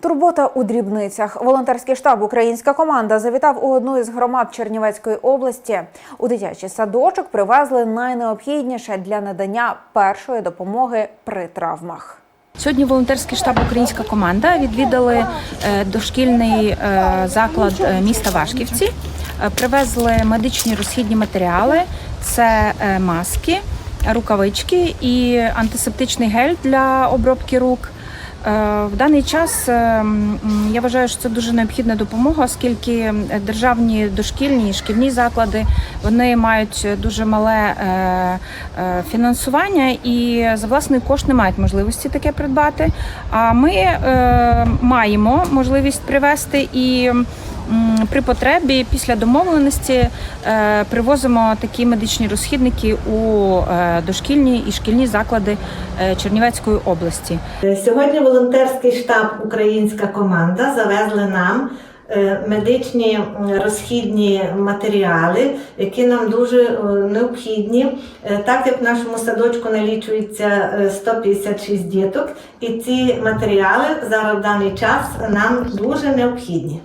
Турбота у дрібницях. Волонтерський штаб Українська команда завітав у одну із громад Чернівецької області. У дитячий садочок привезли найнеобхідніше для надання першої допомоги при травмах. Сьогодні волонтерський штаб Українська команда відвідали е, дошкільний е, заклад е, міста Вашківці. Привезли медичні розхідні матеріали: це маски, рукавички і антисептичний гель для обробки рук. Е, В даний час е, я вважаю, що це дуже необхідна допомога, оскільки державні дошкільні і шкільні заклади вони мають дуже мале е, фінансування і за власний кошт не мають можливості таке придбати. А ми маємо можливість привести і. При потребі після домовленості е, привозимо такі медичні розхідники у е, дошкільні і шкільні заклади е, Чернівецької області. Сьогодні волонтерський штаб Українська команда завезли нам медичні розхідні матеріали, які нам дуже необхідні, так як в нашому садочку налічується е, 156 діток, і ці матеріали зараз в даний час нам дуже необхідні.